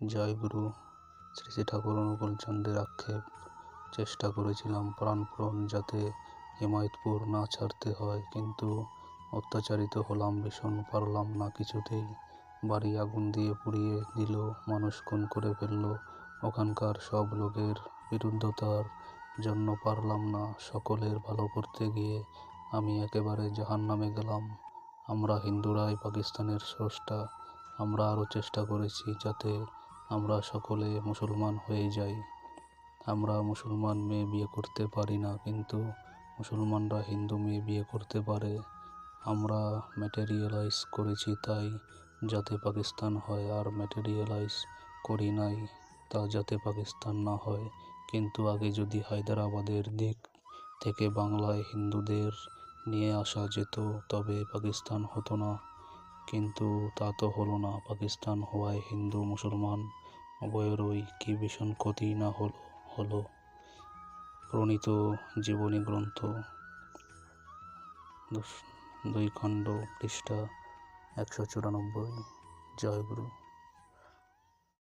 জয়গুরু শ্রী শ্রী ঠাকুর অনুকূল চন্দ্রের আক্ষেপ। চেষ্টা করেছিলাম প্রাণপণ যাতে হিমায়তপুর না ছাড়তে হয়, কিন্তু অত্যাচারিত হলাম, ভীষণ পারলাম না কিছুতেই। বাড়ি আগুন দিয়ে পুড়িয়ে দিল, মানুষ খুন করে ফেলল। ওখানকার সব লোকের বিরুদ্ধতার জন্য পারলাম না, সকলের ভালো করতে গিয়ে আমি একেবারে জাহান্নামে গেলাম। আমরা হিন্দুরাই পাকিস্তানের স্রষ্টা, আমরা আরও চেষ্টা করেছি যাতে আমরা সকলে মুসলমান হয়ে যাই। আমরা মুসলমান মেয়ে বিয়ে করতে পারি না, কিন্তু মুসলমানরা হিন্দু মেয়ে বিয়ে করতে পারে। আমরা ম্যাটেরিয়ালাইজ করেছি তাই যাতে পাকিস্তান হয়, আর ম্যাটেরিয়ালাইজ করি নাই তা যাতে পাকিস্তান না হয়। কিন্তু আগে যদি হায়দ্রাবাদের দিক থেকে বাংলায় হিন্দুদের নিয়ে আসা যেত, তবে পাকিস্তান হতো না। কিন্তু তা তো হলো না। পাকিস্তান হওয়ায় হিন্দু, মুসলমান উভয়েরই কি ভীষণ ক্ষতি না হলো হলো প্রণীত জীবনী গ্রন্থ। দুই খণ্ড পৃষ্ঠা একশো চুরানব্বই। জয়গুরু